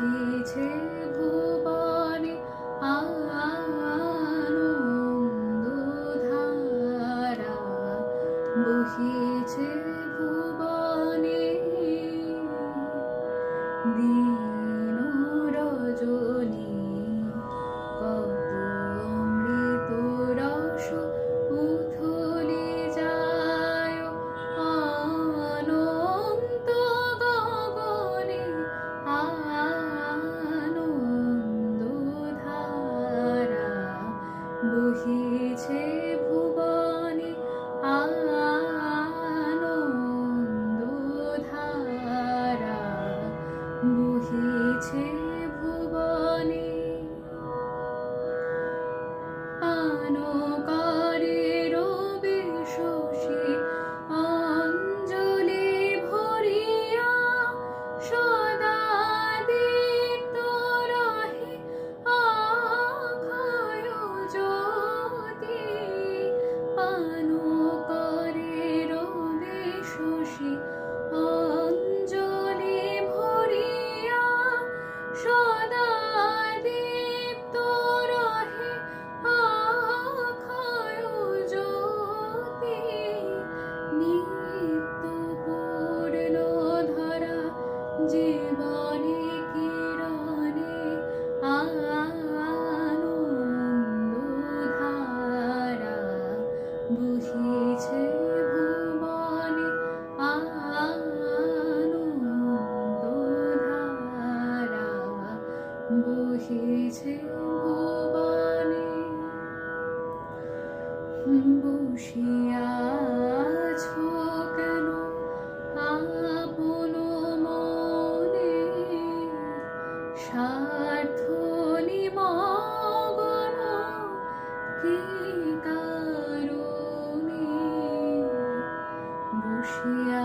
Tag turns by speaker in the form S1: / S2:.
S1: লিখেছে ভুবনে আনন্দ ধারা বহিছে to বুঝিছে ভুবনে আনন্দ ধারা বুঝিছে ভুবনে। বসিয়ে বসিয়া